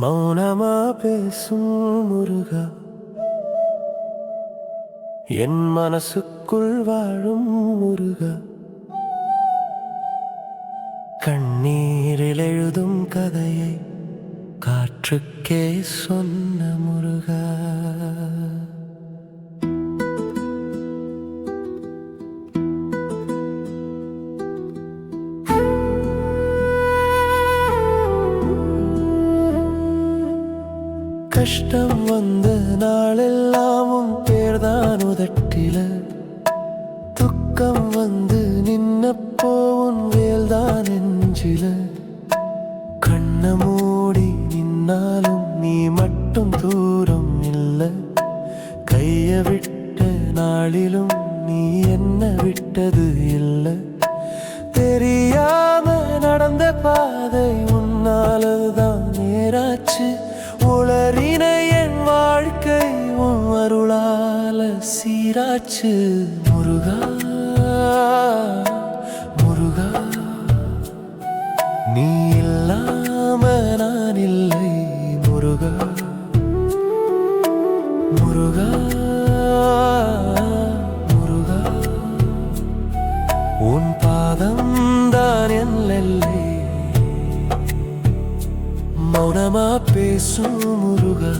மௌனமா பேசும் முருகா. என் மனசுக்குள் வாழும் முருகா. கண்ணீரில் எழுதும் கதையை காற்றுக்கே சொன்ன முருகா. கஷ்டம் வந்த நாளெல்லாமும் பேர்தான் உதட்டில. துக்கம் வந்து நின்னப்போ உன் வேல்தான் நெஞ்சில. கண்ண மூடி நின்னாலும் நீ மட்டும் தூரம் இல்லை. கைய விட்ட நாளிலும் நீ என்ன விட்டது இல்லை. தெரியாம நடந்த பாதை உன்னாலதான். உளறின என் வாழ்க்கை உன் அருளால சீராச்சு முருகா. பேசும் முருகா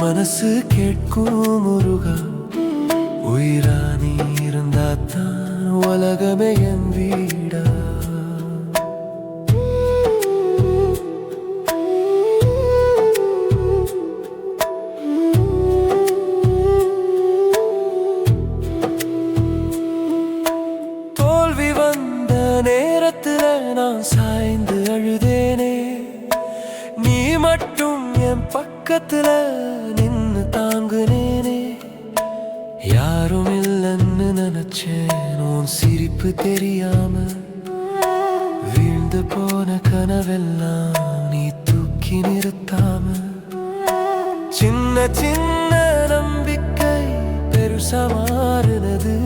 மனசு கேட்கும் முருகா. உயிரானி இருந்தாத்தான் உலகமே என் நின்னு தாங்குனேனே. யாரும் இல்லைன்னு நினைச்சேன் உன் சிரிப்பு தெரியாம. வீழ்ந்து போன கனவெல்லாம் நீ தூக்கி நிறுத்தாம. சின்ன சின்ன நம்பிக்கை பெருசா மாறுனது.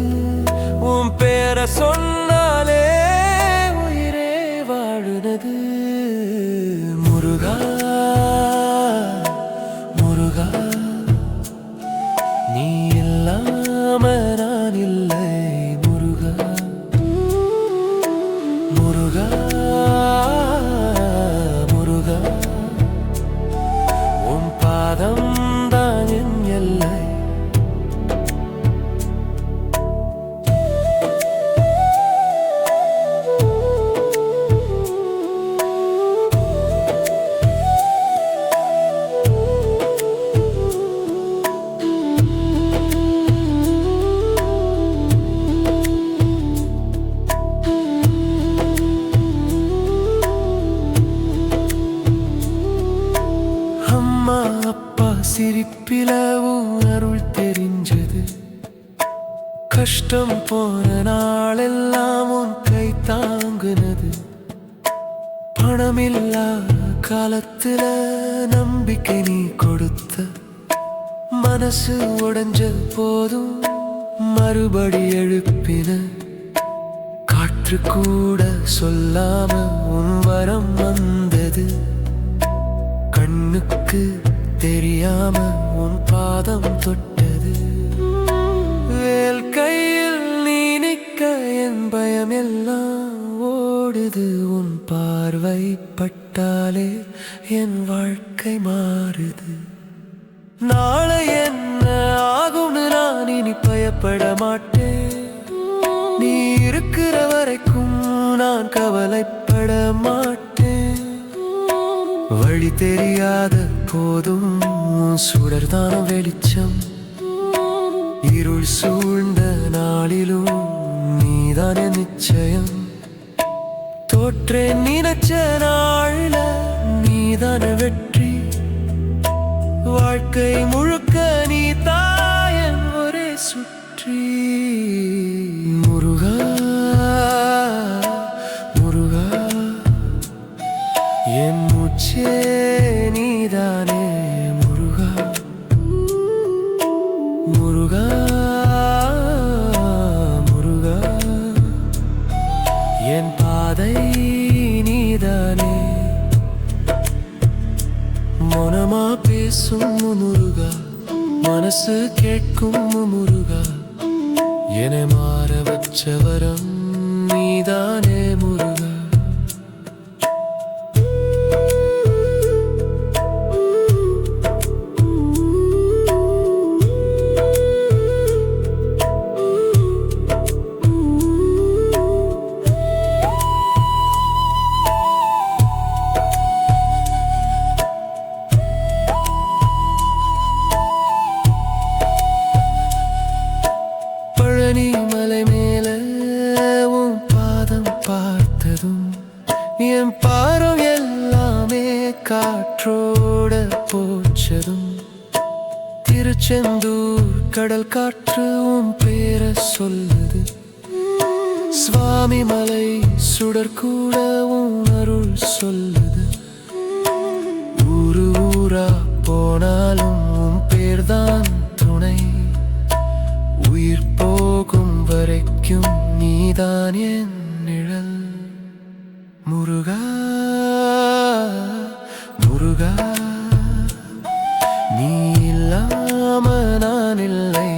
உன் பேரை சொன்னாலே உயிரே வாழுனது. முருகா முருகா கஷ்டம் போன நாளெல்லாம் உன் கை தாங்குனது. பணமில்லா காலத்துல நம்பிக்கை நீ கொடுத்த. மனசு உடஞ்ச போதும் மறுபடி எழுப்பின. காற்று கூட சொல்லாம உன் வரம் வந்தது. கண்ணுக்கு தெரியாம உன் பாதம் தொட்டது. பயப்பட மாட்டேன் நீ இருக்கிற வரைக்கும் நான் கவலைப்பட மாட்டேன் வழி தெரியாத போதும் சுடர்தான வெளிச்சம். இருள் சூழ்ந்த நாளிலும் நீதான நிச்சயம். தோற்றேன் நினைச்ச நாள்ல நீதான வெற்றி. வாழ்க்கை முழுக்க சுற்றி. முருகா முருகா என் மூச்சே நீதானே முருகா. முருகா முருகா என் பாதை நீதானே. மௌனமா பேசும் முருகா. மனசு கேட்கும் முருகா என மாற வச்சவரம் நீதான். பார்த்ததும் என் பாரம் எல்லாமே காற்றோட போச்சதும். திருச்செந்தூர் கடல் காற்று உன் பேரை சொல்லுது. சுவாமி மலை சுடர் கூட உன் அருள் சொல்லுது. ஊரு ஊரா போனாலும் உன் பேர்தான் துணை. உயிர் போகும் வரைக்கும் நீதான் என் நிழல். முருகா முருகா நீ இல்லாம நான் இல்லை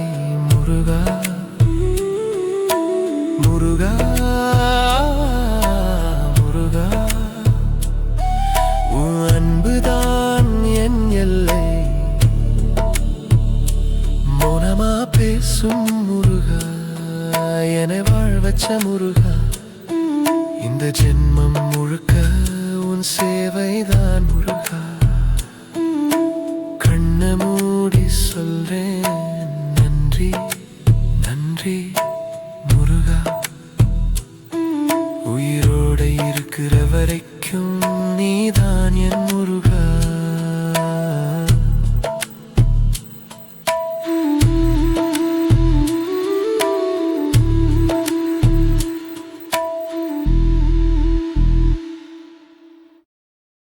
முருகா. முருகா முருகா. உன் அன்புதான் என் எல்லை. மௌனமா பேசும் முருகா என்னை வாழ் வச்ச முருகா. இந்த ஜென்மம் முழுக்க உன் சேவைதான் முருகா.